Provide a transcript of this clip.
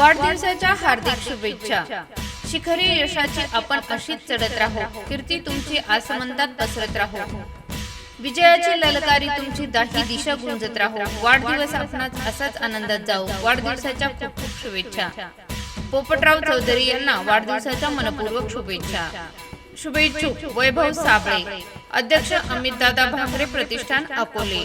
वाढदिवसाच्या हार्दिक शुभेच्छा. शिखरी यशाची आपण अशीच चढत राहू. कीर्ती तुमची आसमंतात पसरत राहू. विजयाची ललकारी तुमची दाही दिशा गुंजत राहू. वाढदिवस आपणास असाच आनंदात जाऊ. वाढदिवसाच्या खूप खूप शुभेच्छा. पोपटराव चौधरी यांना वाढदिवसाच्या मनपूर्वक शुभेच्छा. शुभेच्छुक वैभव साबळे. अध्यक्ष अमित दादा भाकरे प्रतिष्ठान अकोले.